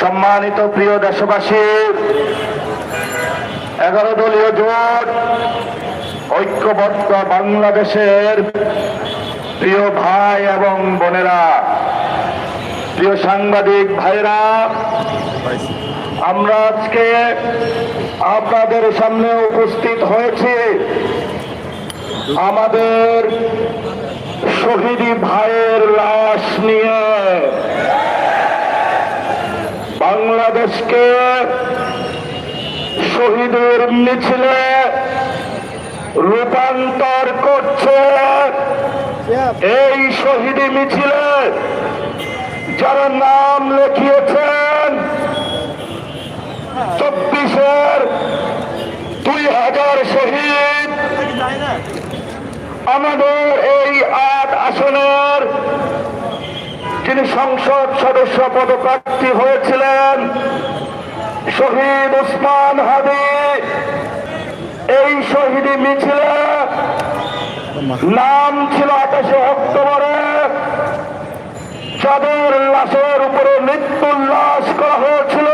সম্মানিত প্রিয় দেশবাসী, এগারো দলীয় জোট ঐক্যবদ্ধ বাংলাদেশের প্রিয় ভাই এবং বোনেরা, প্রিয় সাংবাদিক ভাইরা আমরা আজকে আপনাদের সামনে উপস্থিত হয়েছে। আমাদের শহীদি ভাইয়ের লাশ নিয়ে বাংলাদেশকে শহীদের মিছিলে রূপান্তর করছে। এই শহীদি মিছিলে যারা নাম লিখিয়েছেন, চব্বিশের দুই হাজার শহীদ আমাদের এই আট আসনের যিনি সংসদ সদস্য পদপ্রার্থী হয়েছিলেন, শহীদ উসমান হাদি, এই শহীদ মিছিলে নাম ছিল আঠাশে অক্টোবরে যাদের লাশের উপরে মৃত্যুল্লাস করা হয়েছিল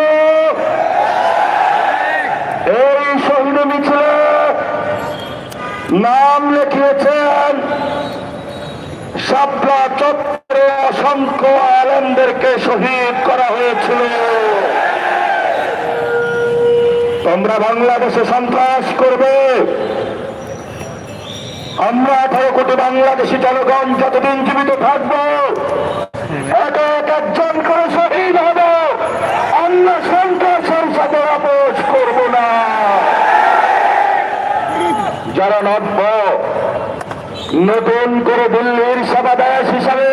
এই শহীদ মিছিলে নাম লিখিয়েছেন সাপলা চত্বরে অসংখ্য আলেমদেরকে শহীদ করা হয়েছিল। তোমরা বাংলাদেশে সন্ত্রাস করবে। আমরা আঠারো কোটি বাংলাদেশি জনগণ যতদিন জীবিত থাকব, এক এক একজন করে শহীদ হব আমরা সন্ত্রাসের সাথে আপোষ করব না যারা নব্য নতুন করে দিল্লির সেবাদাস হিসাবে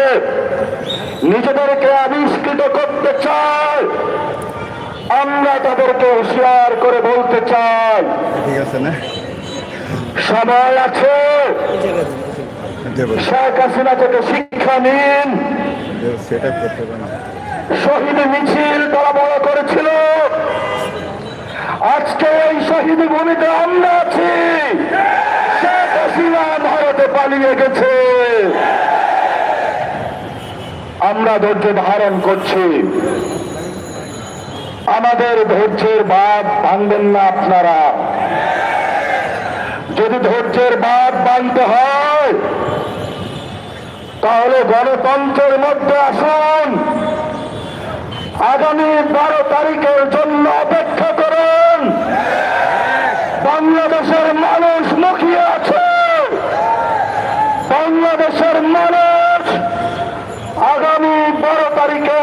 নিজেদেরকে আবিষ্কৃত করতে চায় আমরা তাদেরকে হুঁশিয়ার করে বলতে চাই। ঠিক আছে না? সময় আছে। শেখ হাসিনা থেকে শিক্ষা নিন। শহীদ মিছিল তারা বড় করেছিল। আজকে এই শহীদ ভূমিতে আমরা আছি। ভারতে পালিয়ে গেছে। আমরা ধৈর্য ধারণ করছি। আমাদের ধৈর্যের বাদ ভাঙবেন না আপনারা। যদি ধৈর্যের বাদ বাঁধতে হয়, তাহলে গণতন্ত্রের মধ্যে আসুন। আগামী বারো তারিখের জন্য অপেক্ষা করুন বাংলাদেশের মানুষ মুখিয়ে আছে বাংলাদেশের মানুষ আগামী বারো তারিখে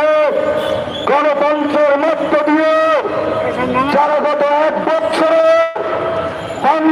গণতন্ত্রের মধ্য দিয়ে যারা গত এক বছরে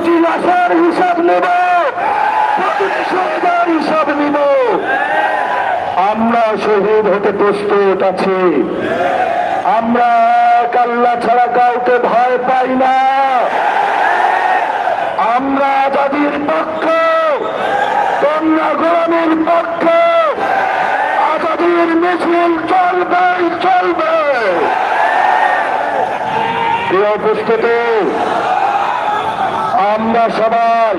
প্রতিটি লাশের হিসাব নেব। প্রতিটি শহীদের হিসাব নিব। আমরা শহীদ হতে প্রস্তুত আছি। আমরা এক আল্লাহ ছাড়া কাউকে ভয় পাই না। আমরা আজাদির পক্ষ তোমরা গোলামীর পক্ষ, আজাদির মিছিল চলবে চলবে। প্রিয় উপস্থিতি আমরা সবাই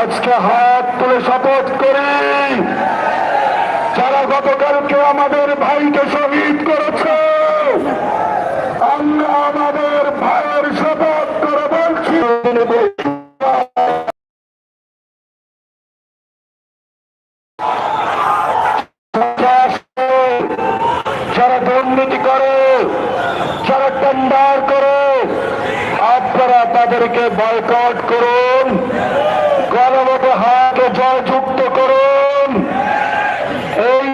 আজকে হাত তুলে শপথ করি। যারা গতকালকে আমাদের ভাইকে শহীদ করেছে, আমরা আমাদের ভাইয়ের শপথ করে বলছি। যারা দুর্নীতি করে, যারা টেন্ডার করে তাদেরকে বয়কট করুন। গণমত হাকে জয়যুক্ত করুন। এই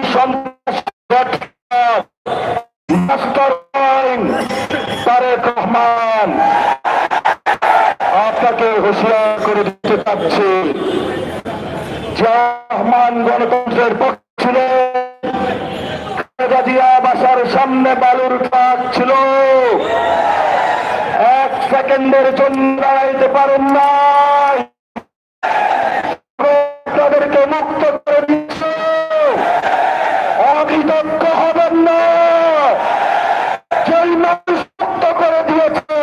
তারেক রহমান। আপনারা জনতাকে হুঁশিয়ার করে দিতে চাচ্ছি। রহমান গণতন্ত্রের পক্ষ। সেকেন্ডের জন্য দাঁড়াইতে পারেন নাই। তাদেরকে মুক্ত করে দিচ্ছে। অকৃতজ্ঞ হবেন না। যেই মানুষ মুক্ত করে দিয়েছে,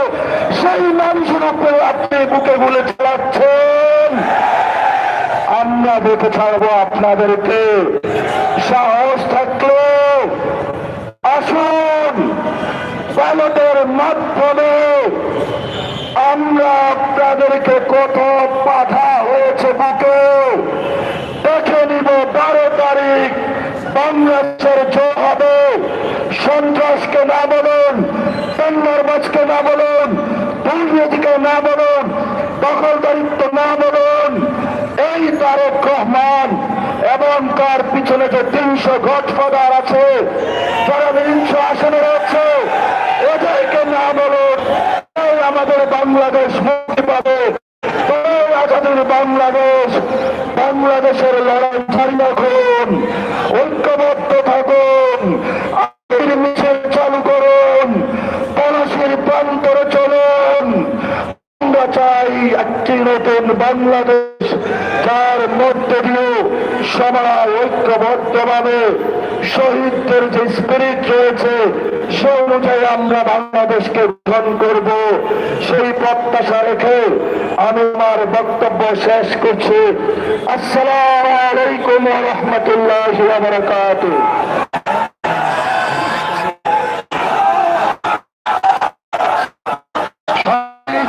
সেই মানুষের উপরে আপনি বুকে গুলে চালাচ্ছেন। আমরা দেখে ছাড়বো আপনাদেরকে। সাহস থাকলে আসুন। ব্যালটের মাধ্যমে আমরা আপনাদেরকে কত পাঠা হয়েছে বুকে। দেখে নিব বারো তারিখ বাংলাদেশের হবে। সন্ত্রাসকে না বলুন বাজকে না বলুন, দুর্নীতিকে না বলুন, দখলদারিত্ব না বলুন। এই তারেক রহমান এবং তার পিছনে যে তিনশো গডফাদার আছে, যারা তিনশো আসনে রয়েছে, এদেরকে না বলুন। আমাদের বাংলাদেশ মুক্তি পাবে। এই আজাদের বাংলাদেশ, বাংলাদেশের লড়াই জারি রাখুন। ঐক্যবদ্ধ থাকুন। মিছিল চালু করুন। পলাশির প্রান্তরে চলুন। আমরা চাই একটি নতুন বাংলাদেশ, যার মধ্যে দিয়ে সবাই ঐক্যবদ্ধভাবে শহীদদের যে স্পিরিট রয়েছে, সে অনুযায়ী আমরা বাংলাদেশকে গঠন করব। সেই প্রত্যাশা রেখে আমি আমার বক্তব্য শেষ করছি। আসসালামু আলাইকুম রহমতুল্লাহ বারকাতুহ।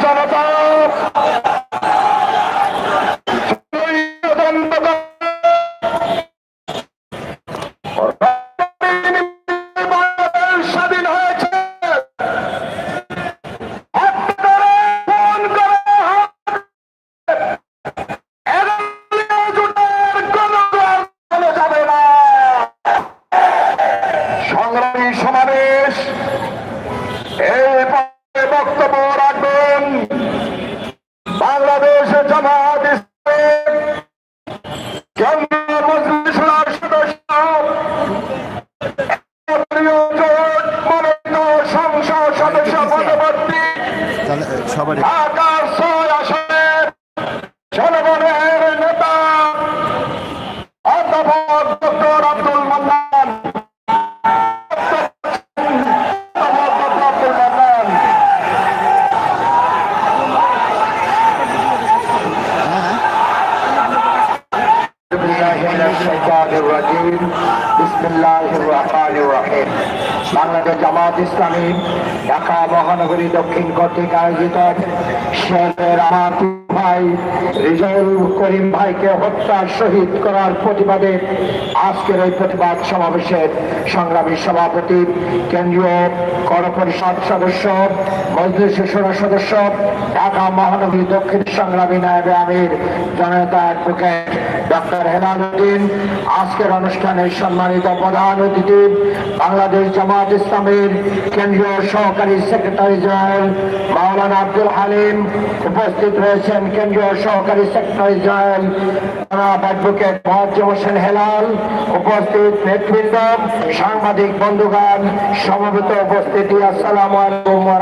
জনতা কেন্দ্রীয় মজলিসের বাংলাদেশ জামাত ইসলামী ঢাকা মহানগরী দক্ষিণ কর্তৃক আয়োজিত প্রতিবাদে আজকের প্রতিবাদ সমাবেশের সভাপতি, কেন্দ্রীয় সদস্য সদস্য, ঢাকা মহানগরী দক্ষিণ সংগ্রামী নায়বে আমির, জনতা অ্যাডভোকেট ডক্টর হেলাল উদ্দিন, আজকের অনুষ্ঠানের সম্মানিত প্রধান অতিথি, বাংলাদেশ জামাত ইসলামের কেন্দ্রীয় সহকারী সেক্রেটারি জেনারেল মাওলানা আব্দুল হালিম উপস্থিত রয়েছেন কেন্দ্রীয় সহকারী secretary general advocate Mahajjam Hossain Helal উপস্থিত নেতৃবৃন্দ, সাংবাদিক বন্ধুগণ, সমবেত উপস্থিতি, আসসালামু আলাইকুম ওয়া